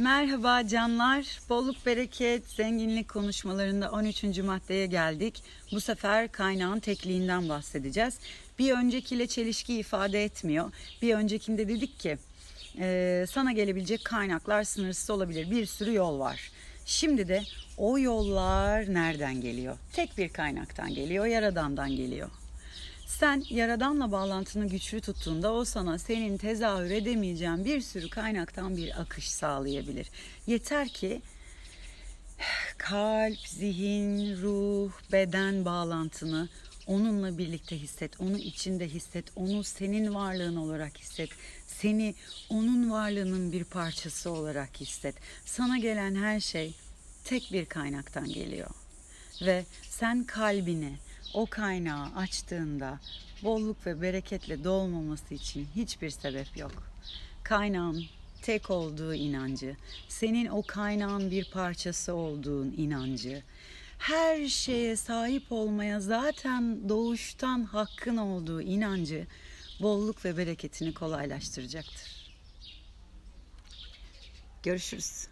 Merhaba canlar. Bolluk, bereket, zenginlik konuşmalarında 13. maddeye geldik. Bu sefer kaynağın tekliğinden bahsedeceğiz. Bir öncekiyle çelişki ifade etmiyor. Bir öncekinde dedik ki e, sana gelebilecek kaynaklar sınırsız olabilir. Bir sürü yol var. Şimdi de o yollar nereden geliyor? Tek bir kaynaktan geliyor, yaradandan geliyor. Sen yaradanla bağlantını güçlü tuttuğunda o sana senin tezahür edemeyeceğin bir sürü kaynaktan bir akış sağlayabilir. Yeter ki kalp, zihin, ruh, beden bağlantını onunla birlikte hisset. Onu içinde hisset. Onu senin varlığın olarak hisset. Seni onun varlığının bir parçası olarak hisset. Sana gelen her şey tek bir kaynaktan geliyor. Ve sen kalbini o kaynağı açtığında bolluk ve bereketle dolmaması için hiçbir sebep yok. Kaynağın tek olduğu inancı, senin o kaynağın bir parçası olduğun inancı, her şeye sahip olmaya zaten doğuştan hakkın olduğu inancı bolluk ve bereketini kolaylaştıracaktır. Görüşürüz.